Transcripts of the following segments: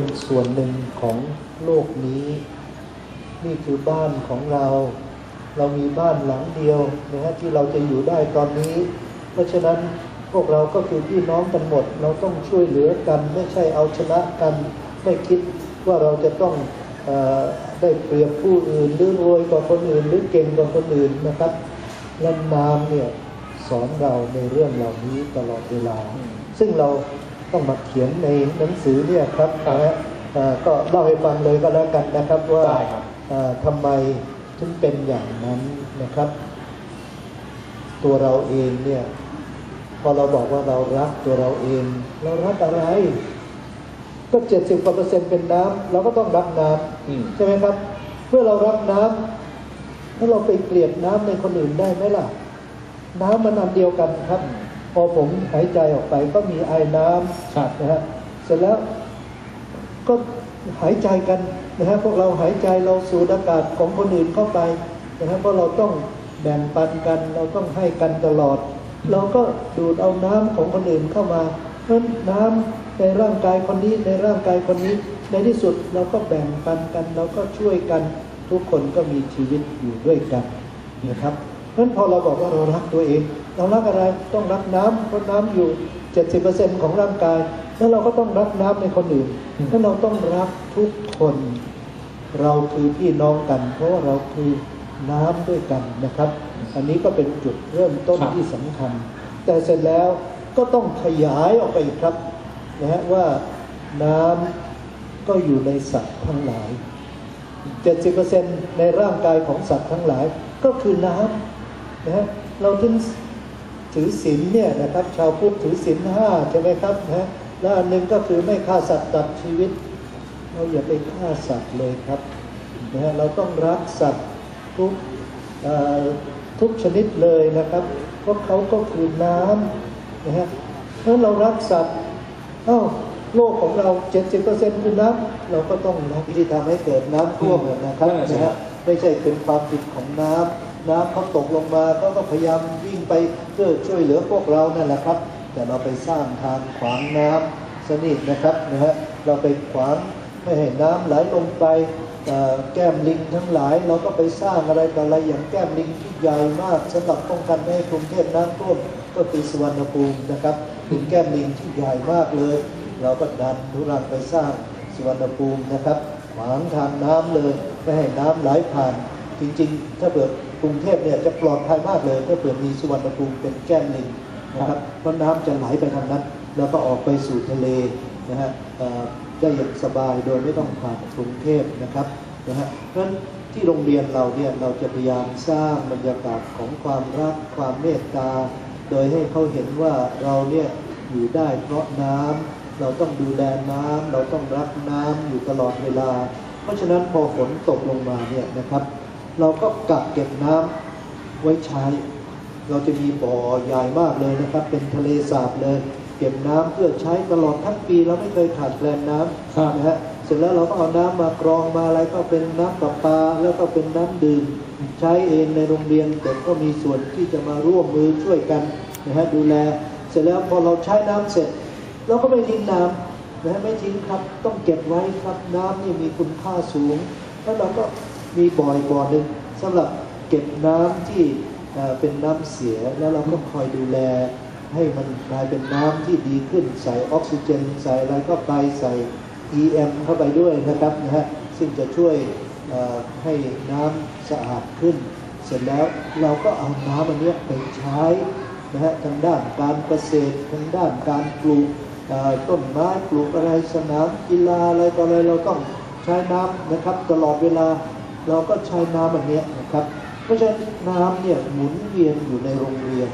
เป็นส่วนหนึ่งของโลกนี้ นี่คือบ้านของเรา เรามีบ้านหลังเดียวนะฮะที่เราจะอยู่ได้ตอนนี้ เพราะฉะนั้นพวกเราก็คือพี่น้องกันหมด เราต้องช่วยเหลือกัน ไม่ใช่เอาชนะกันไม่คิดว่าเราจะต้องออได้เปรียบผู้อื่นหรือรวยกว่าคนอื่น หรือเก่งกว่าคนอื่นนะครับและนามเนี่ยสอนเราในเรื่องเหล่านี้ตลอดเวลา ซึ่งเรา ต้องมาเขียนในหนังสือเนี่ยครับนะฮะเอ่อก็เล่าให้ฟังเลยก็แล้วกันนะครับว่าได้ครับเอ่อทำไมถึงเป็นอย่างนั้นนะครับ ตัวเราเองเนี่ยพอเราบอกว่าเรารักตัวเราเอง เรารักอะไรก็เจ็ดสิบกว่าเปอร์เซ็นต์เป็นน้ำเราก็ต้องรักน้อืมำใช่ไหมครับ เมื่อเรารักน้ำแล้วเราไปเกลียดน้ำในคนอื่นได้ไหมล่ะ น้ำมันอันเดียวกันครับ พอผมหายใจออกไปก็มีไอ้น้ำครับนะฮะเสร็จแล้วก็หายใจกันนะฮะพวกเราหายใจเราสูดอากาศของคนอื่นเข้าไปนะฮะเพราะเราต้องแบ่งปันกัน เราต้องให้กันตลอด เราก็ดูดเอาน้ำของคนอื่นเข้ามาเพราะฉะนั้นน้ำในร่างกายคนนี้ในร่างกายคนนี้ ในที่สุดเราก็แบ่งปันกัน เราก็ช่วยกันทุกคนก็มีชีวิตอยู่ด้วยกันนะครับเพราะฉะนั้นพอเราบอกว่าเรารักตัวเอง เรารักอะไรต้องรักน้ำเพราะน้ำอยู่ 70%ของร่างกาย แล้วเราก็ต้องรักน้ำในคนอื่นแล้วเราต้องรักทุกคน เราคือพี่น้องกัน เพราะว่าเราคือน้ำด้วยกันนะครับ อันนี้ก็เป็นจุดเริ่มต้นครับที่สำคัญ แต่เสร็จแล้วก็ต้องขยายออกไปอีกครับนะฮะว่าน้ำก็อยู่ในสัตว์ทั้งหลาย 70%ในร่างกายของสัตว์ทั้งหลายก็คือน้ำนะฮะเราถึง ถือศีลเนี่ยนะครับ ชาวพุทธถือศีลห้าใช่ไหมครับนะฮะและอันหนึ่งก็คือไม่ฆ่าสัตว์ตัดชีวิต เราอย่าไปฆ่าสัตว์เลยครับนะฮะเราต้องรักสัตว์ทุกทุกชนิดเลยนะครับ เพราะเขาก็คือน้ำนะฮะเพราเรารักสัตว์เอ้าโลกของเรา 70%คือน้ำเราก็ต้องรักที่ทำให้เกิดน้ำท่วมนะครับนะฮะไม่ใช่เป็นความผิดของน้ำ น้ำเขาตกลงมาเขาก็พยายามวิ่งไปเพื่อช่วยเหลือพวกเรานั่นแหละครับ แต่เราไปสร้างทางขวางน้ำสนิทนะครับนะฮะเราไปขวางไม่ให้น้ำไหลลงไปแก้มลิงทั้งหลาย เราก็ไปสร้างอะไรต่ออะไรอย่างแก้มลิงที่ใหญ่มากสำหรับป้องกันไม่ให้กรุงเทพน้ำท่วมก็คือสุวรรณภูมินะครับเป็นแก้มลิงที่ใหญ่มากเลย เราก็ดันทุรังไปสร้างสุวรรณภูมินะครับขวางทางน้ำเลยไม่ให้น้ำไหลผ่าน จริงๆ ถ้าเกิด กรุงเทพเนี่ยจะปลอดภัยมากเลยถ้าเกิดมีสุวรรณภูมิเป็นแก้มลิงนะครับเพราะน้ำจะไหลไปทางนั้น แล้วก็ออกไปสู่ทะเลนะฮะได้อย่างสบายโดยไม่ต้องผ่านกรุงเทพนะครับนะฮะเพราะฉะนั้นที่โรงเรียนเราเนี่ยเราจะพยายามสร้างบรรยากาศของความรักความเมตตา โดยให้เขาเห็นว่าเราเนี่ยอยู่ได้เพราะน้ำเราต้องดูแลน้ำเราต้องรักน้ำอยู่ตลอดเวลา เพราะฉะนั้นพอฝนตกลงมาเนี่ยนะครับ เราก็กักเก็บน้ำไว้ใช้ เราจะมีบ่อใหญ่มากเลยนะครับ เป็นทะเลสาบเลย เก็บน้ำเพื่อใช้ตลอดทั้งปีเราไม่เคยขาดแคลนน้ครับำนะฮะเสร็จแล้วเราก็เอาน้ำมากรองมาอะไรก็เป็นน้ำประปา แล้วก็เป็นน้ำดื่ม ใช้เองในโรงเรียนเด็กก็มีส่วนที่จะมาร่วมมือช่วยกันนะฮะดูแล เสร็จแล้วพอเราใช้น้ำเสร็จเราก็ไม่ทิ้งน้ำนะฮะไม่ทิ้งครับต้องเก็บไว้ครับน้ำนี่มีคุณค่าสูงแล้วเราก็ มีบ่อยบ่อหนึ่งสำหรับเก็บน้ำที่เป็นน้ำเสียแล้วเราก็คอยดูแล ให้มันกลายเป็นน้ำที่ดีขึ้นใส่ออกซิเจนใส่อะไรก็ไปใส่ EM เข้าไปด้วยนะครับนะฮะซึ่งจะช่วยให้น้ำสะอาดขึ้น เสร็จแล้วเราก็เอาน้ำอันนี้ไปใช้นะฮะทางด้านการเกษตรทางด้านการปลูกต้นไม้ปลูกอะไรสนามกีฬาอะไรต่ออะไรเราต้องใช้น้ำนะครับตลอดเวลา เราก็ใช้น้ำอันเนี้ยนะครับ เพราะฉะนั้นน้ำเนี่ยหมุนเวียนอยู่ในโรงเรียน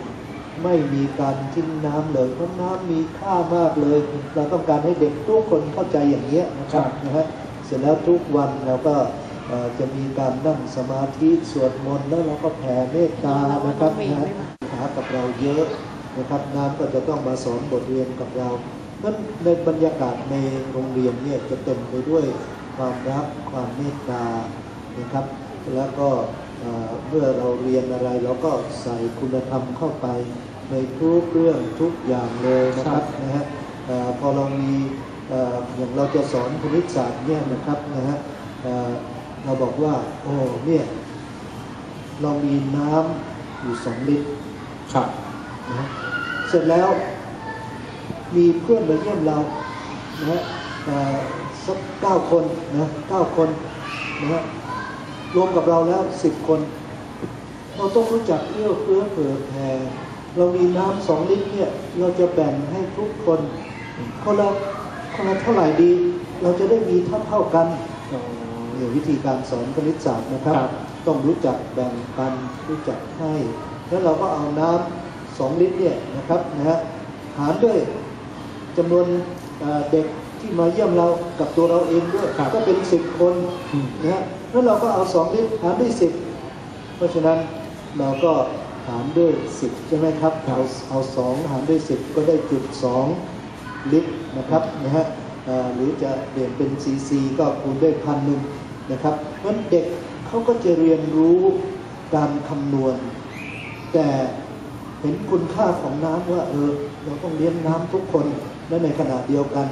ไม่มีการทิ้งน้ำเลยเพราะน้ำมีค่ามากเลย เราต้องการให้เด็กทุกคนเข้าใจอย่างเงี้ยนะครับครับนะฮะเสร็จแล้วทุกวันเราก็เอ่อจะมีการนั่งสมาธิสวดมนต์แล้วเราก็แผ่เมตตานะครับนะฮะหากับเราเยอะนะครับน้ำก็จะต้องมาสอนบทเรียนกับเรานั้นในบรรยากาศในโรงเรียนเนี่ยจะเต็มไปด้วยความรักความเมตตา นะครับ แล้วก็เอ่อเมื่อเราเรียนอะไรเราก็ใส่คุณธรรมเข้าไปในทุกเรื่องทุกอย่างเลยนะครับนะฮะเอ่อพอเรามีเอ่ออย่างเราจะสอนคณิตศาสตร์เนี่ยนะครับนะฮะเอ่อเราบอกว่าโอ้เนี่ยเรามีน้ำอยู่สองลิตรครับนะฮะเสร็จแล้วมีเพื่อนมาเยี่ยมเรานะฮะเอ่อสักเก้าคนนะเก้าคนนะฮะ รวมกับเราแล้วสิบคน เราต้องรู้จักเอื้อเฟื้อเผื่อแผ่เรามีน้ำสองลิตรเนี่ย เราจะแบ่งให้ทุกคน คนละคนละเท่าไหร่ดี เราจะได้มีเท่าเท่าๆกันนี่วิธีการสอนคณิตศาสตร์นะครับครับ ต้องรู้จักแบ่งปันรู้จักให้ แล้วเราก็เอาน้ำสองลิตรเนี่ยนะครับนะฮะหารด้วยจำนวนเอ่อเด็ก ที่มาเยี่ยมเรากับตัวเราเองด้วย ครับก็เป็นสิบคนอืม นะฮะแล้วเราก็เอาสองลิตรหารด้วยสิบเพราะฉะนั้นเราก็หารด้วย10ใช่ไหมครับเอาเอาสองหารด้วย10ก็ได้จุด2ลิตรนะครับนะฮะอ่าหรือจะเปลี่ยนเป็นซีซีก็คูณด้วยพันหนึ่งนะครับเพราะฉะนั้นเด็กเขาก็จะเรียนรู้การคำนวณ แต่เห็นคุณค่าของน้ำว่าเออเราต้องเลี้ยงน้ำทุกคนและในขณะเดียวกัน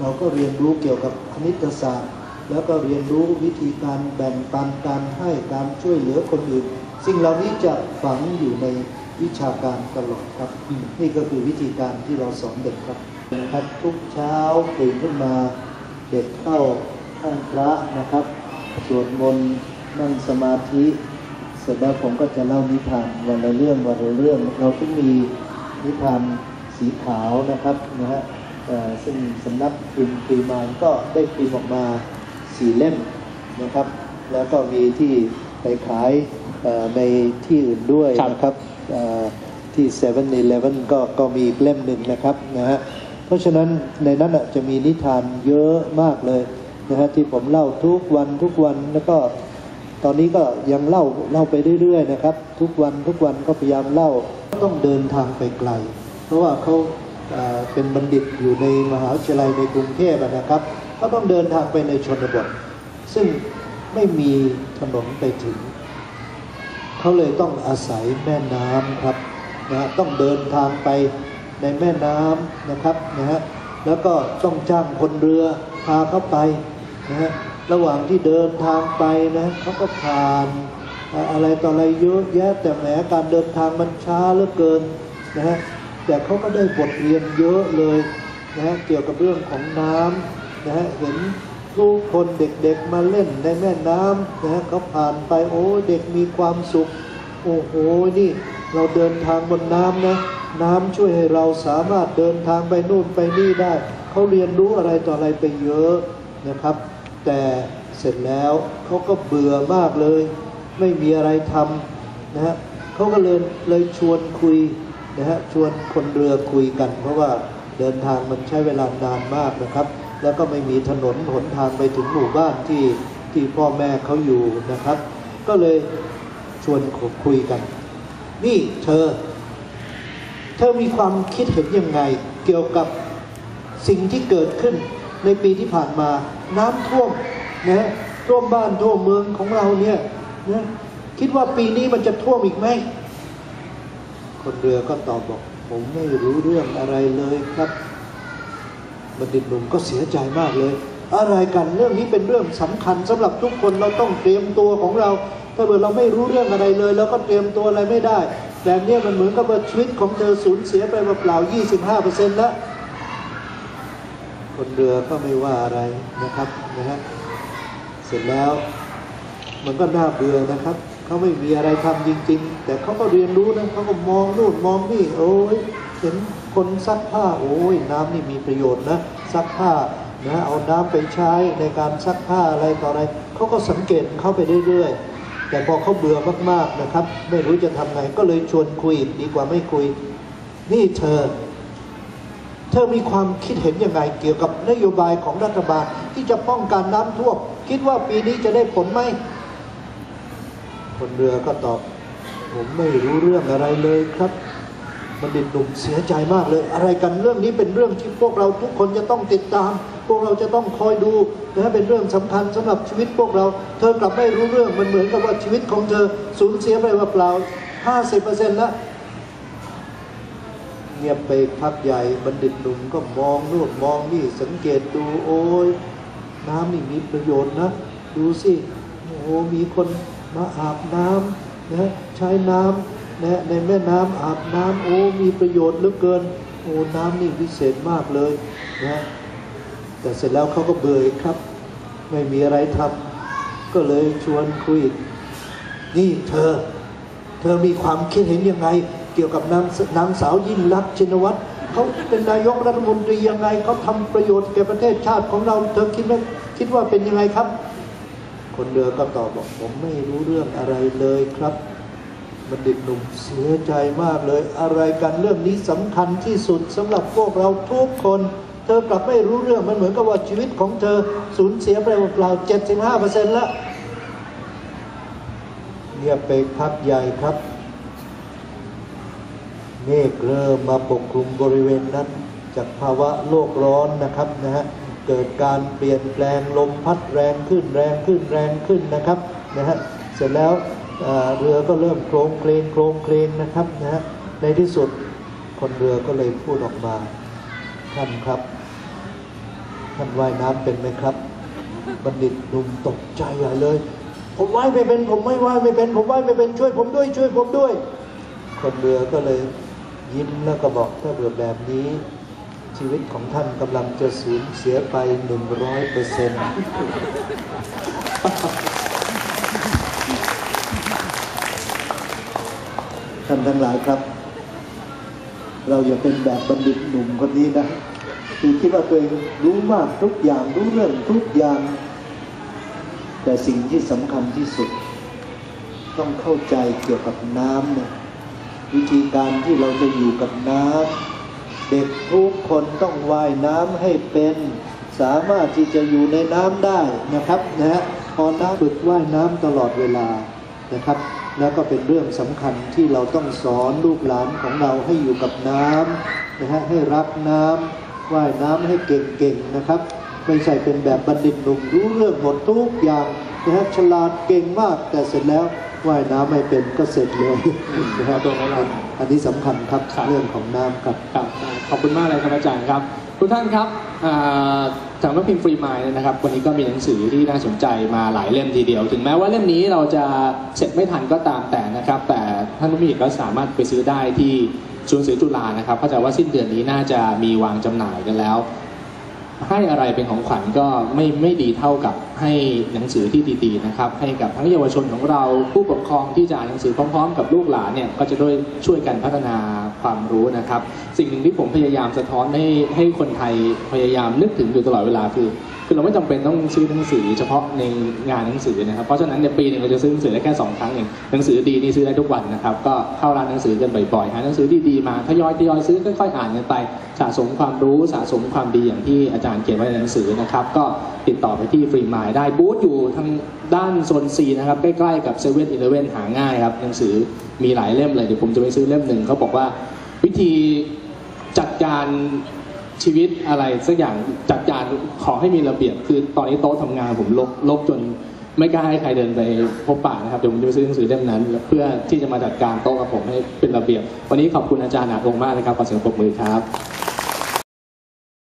เราก็เรียนรู้เกี่ยวกับคณิตศาสตร์ แล้วก็เรียนรู้วิธีการแบ่งปันการให้การช่วยเหลือคนอื่น สิ่งเหล่านี้จะฝังอยู่ในวิชาการตลอดครับ นี่ก็คือวิธีการที่เราสอนเด็กครับนะครับทุกเช้าตื่นขึ้นมาเด็กเข้าห้องพระนะครับสวดมนต์นั่งสมาธิเสร็จแล้วผมก็จะเล่านิทานวันละเรื่องวันละเรื่อง เราก็มีนิทานสีขาวนะครับนะฮะ ซึ่งสำนักพิมพ์ปรีมานก็ได้พิมพ์ออกมาสี่เล่มนะครับ แล้วก็มีที่ไปขายเอ่อในที่อื่นด้วยครับนะครับเอ่อที่7 e เ e ่ e อก็ก็มีอีกเล่มหนึ่งนะครับนะฮะเพราะฉะนั้นในนั้นน่ะจะมีนิทานเยอะมากเลยนะฮะที่ผมเล่าทุกวันทุกวันแล้วก็ตอนนี้ก็ยังเล่าเล่าไปเรื่อยๆนะครับ ทุกวันทุกวันก็พยายามเล่าต้องเดินทางไปไกล เพราะว่าเขา เป็นบัณฑิตอยู่ในมหาวิทยาลัยในกรุงเทพนะครับก็ต้องเดินทางไปในชนบท ซึ่งไม่มีถนนไปถึง เขาเลยต้องอาศัยแม่น้ำครับนะต้องเดินทางไปในแม่น้ำนะครับนะฮะแล้วก็ต้องจ้างคนเรือพาเขาไปนะฮะระหว่างที่เดินทางไปนะเขาก็ผ่านอ่าอะไรต่ออะไรเยอะแยะแต่แหมการเดินทางมันช้าเหลือเกินนะฮะ แต่เขาก็ได้บทเรียนเยอะเลยนะฮะเกี่ยวกับเรื่องของน้ำนะฮะเห็นลูกคนเด็กๆมาเล่นในแม่น้ำนะฮะเขาผ่านไปโอ้เด็กมีความสุข โอ้โหนี่เราเดินทางบนน้ำนะน้ำช่วยให้เราสามารถเดินทางไปนู่นไปนี่ได้เขาเรียนรู้อะไรต่ออะไรไปเยอะนะครับ แต่เสร็จแล้วเขาก็เบื่อมากเลย ไม่มีอะไรทำนะฮะเขาก็เลยเลยชวนคุย นะฮะชวนคนเรือคุยกัน เพราะว่าเดินทางมันใช้เวลานานมากนะครับ แล้วก็ไม่มีถนนหนทางไปถึงหมู่บ้านที่ที่พ่อแม่เขาอยู่นะครับ ก็เลยชวนคุยกัน นี่เธอ เธอมีความคิดเห็นยังไง เกี่ยวกับสิ่งที่เกิดขึ้นในปีที่ผ่านมา น้ำท่วมนะท่วมบ้านท่วมเมืองของเราเนี่ยนะคิดว่าปีนี้มันจะท่วมอีกไหม คนเรือก็ตอบบอก ผมไม่รู้เรื่องอะไรเลยครับ บัณฑิตหนุ่มก็เสียใจมากเลย อะไรกันเรื่องนี้เป็นเรื่องสำคัญสำหรับทุกคนเราต้องเตรียมตัวของเรา ถ้าเกิดเราไม่รู้เรื่องอะไรเลยเราก็เตรียมตัวอะไรไม่ได้แบบเนี้ยมันเหมือนกับว่าชีวิตของเธอสูญเสียไปเปล่าๆ25%แล้วคนเรือก็ไม่ว่าอะไรนะครับนะฮะเสร็จแล้วมันก็น่าเบื่อนะครับ เขาไม่มีอะไรทำจริง ๆ แต่เขาก็เรียนรู้นะเขาก็มองนู่นมองนี่โอ้ยเห็นคนซักผ้าโอ้ยน้ำนี่มีประโยชน์นะซักผ้านะเอาน้ำไปใช้ในการซักผ้าอะไรต่ออะไรเขาก็สังเกตเข้าไปเรื่อยๆ แต่พอเขาเบื่อมากๆนะครับ ไม่รู้จะทำไงก็เลยชวนคุยดีกว่าไม่คุย นี่เธอ เธอมีความคิดเห็นยังไงเกี่ยวกับนโยบายของรัฐบาลที่จะป้องกันน้ำท่วมคิดว่าปีนี้จะได้ผลไหม คนเรือก็ตอบ ผมไม่รู้เรื่องอะไรเลยครับบัณฑิตหนุ่มเสียใจมากเลย อะไรกันเรื่องนี้เป็นเรื่องที่พวกเราทุกคนจะต้องติดตาม พวกเราจะต้องคอยดูนะเป็นเรื่องสำคัญสำหรับชีวิตพวกเรา เธอกลับไม่รู้เรื่องมันเหมือนกับว่าชีวิตของเธอสูญเสียไปเปล่าห้าสิบเปอร์เซ็นต์ละเงียบไปพักใหญ่บัณฑิตหนุ่มก็มองนู่นมองนี่สังเกตดูโอ้ยน้ำนี่มีประโยชน์นะ ดูสิโอ้โหมีคน มาอาบน้ำนะใช้น้ำนะในแม่น้ำอาบน้ำโอ้มีประโยชน์เหลือเกินโอ้น้ำนี่วิเศษมากเลยนะแต่เสร็จแล้วเขาก็เบื่อครับ ไม่มีอะไรทำก็เลยชวนคุยนี่เธอ เธอมีความคิดเห็นยังไง เกี่ยวกับนางนางสาวยิ่งรักชินวัตรเขาเป็นนายกรัฐมนตรียังไงเขาทำประโยชน์แก่ประเทศชาติของเรา เธอคิดว่าคิดว่าเป็นยังไงครับ คนเรือก็ตอบบอกผมไม่รู้เรื่องอะไรเลยครับบัณฑิตหนุ่มเสียใจมากเลย อะไรกันเรื่องนี้สำคัญที่สุดสำหรับพวกเราทุกคน เธอกลับไม่รู้เรื่องมันเหมือนกับว่าชีวิตของเธอสูญเสียไปเปล่าๆ75%แล้วเงียบไปพักใหญ่ครับเมฆเริ่มมาปกคลุมบริเวณนั้นจากภาวะโลกร้อนนะครับนะฮะ เกิดการเปลี่ยนแปลงลมพัดแรงขึ้นแรงขึ้นแรงขึ้นนะครับนะฮะเสร็จแล้วเเรือก็เริ่มโครงเคลงโครงเคลงนะครับนะฮะในที่สุดคนเรือก็เลยพูดออกมา ท่านครับ ท่านว่ายน้ำเป็นไหมครับ บัณฑิตหนุ่มตกใจใหญ่เลย ผมว่ายไม่เป็น ผมไม่ว่ายไม่เป็น ผมว่ายไม่เป็นช่วย ผมด้วยช่วยผมด้วย คนเรือก็เลยยิ้มแล้วก็บอกถ้าเรือแบบนี้ ชีวิตของท่านกำลังจะสูญเสียไปหนึ่งร้อยเปอร์เซ็นต์ท่านทั้งหลายครับ เราอย่าเป็นแบบบัณฑิตหนุ่มคนนี้นะคือคิดว่าตัวเองรู้มากทุกอย่างรู้เรื่องทุกอย่าง แต่สิ่งที่สำคัญที่สุด ต้องเข้าใจเกี่ยวกับน้ำเนี่ยวิธีการที่เราจะอยู่กับน้ำ เด็กทุกคนต้องว่ายน้ำให้เป็น สามารถที่จะอยู่ในน้ำได้นะครับนะฮะพอน้ำฝึกว่ายน้ำตลอดเวลานะครับ แล้วก็เป็นเรื่องสำคัญที่เราต้องสอนลูกหลานของเราให้อยู่กับน้ำนะฮะให้รักน้ำว่ายน้ำให้เก่งๆนะครับ ไม่ใช่เป็นแบบบัณฑิตหนุ่มรู้เรื่องหมดทุกอย่างนะฮะฉลาดเก่งมากแต่เสร็จแล้วว่ายน้ำไม่เป็นก็เสร็จเลยนะฮะตัวของเรา อันนี้สำคัญครับครับเรื่องของน้ำครับครับขอบคุณมากเลยครับอาจารย์ครับ ทุกท่านครับอ่าทางนักพิมพ์ฟรีมายนะครับ วันนี้ก็มีหนังสือที่น่าสนใจมาหลายเล่มทีเดียว ถึงแม้ว่าเล่มนี้เราจะเสร็จไม่ทันก็ตามแต่นะครับ แต่ท่านผู้มีก็สามารถไปซื้อได้ที่ศูนย์สื่อจุฬานะครับเข้าใจว่าสิ้นเดือนนี้น่าจะมีวางจำหน่ายกันแล้ว ให้อะไรเป็นของขวัญก็ไม่ไม่ดีเท่ากับให้หนังสือที่ดีๆนะครับ ให้กับทั้งเยาวชนของเราผู้ปกครองที่จะอ่านหนังสือพร้อมๆ กับลูกหลานเนี่ยก็จะด้วยช่วยกันพัฒนาความรู้นะครับ สิ่งหนึ่งที่ผมพยายามสะท้อนให้ให้คนไทยพยายามนึกถึงอยู่ตลอดเวลาคือ คือเราไม่จำเป็นต้องซื้อหนังสือเฉพาะในงานหนังสือนะครับ เพราะฉะนั้นในปีหนึ่งเราจะซื้อหนังสือได้แค่สองครั้งเองหนังสือดีนี่ซื้อได้ทุกวันนะครับ ก็เข้าร้านหนังสือกันบ่อยๆหาหนังสือดีๆมาทยอยทยอยซื้อค่อยๆอ่านกันไป สะสมความรู้สะสมความดีอย่างที่อาจารย์เขียนไว้ในหนังสือนะครับ ก็ติดต่อไปที่ฟรีมายได้บูธอยู่ทางด้านโซน C นะครับใกล้ๆกับเซเว่นอีเลเว่นหาง่ายครับหนังสือมีหลายเล่มเลยเดี๋ยวผมจะไปซื้อเล่มหนึ่งเขาบอกว่าวิธีจัดการ ชีวิตอะไรสักอย่างจัดการขอให้มีระเบียบ คือตอนนี้โต๊ะทำงานผมลบลบจนไม่กล้าให้ใครเดินไปพบปะนะครับเดี๋ยวผมจะไปซื้อหนังสือเล่มนั้น เพื่อที่จะมาจัดการโต๊ะกับผมให้เป็นระเบียบ วันนี้ขอบคุณอาจารย์อาจงมากนะครับขอเสียงปรบมือครับ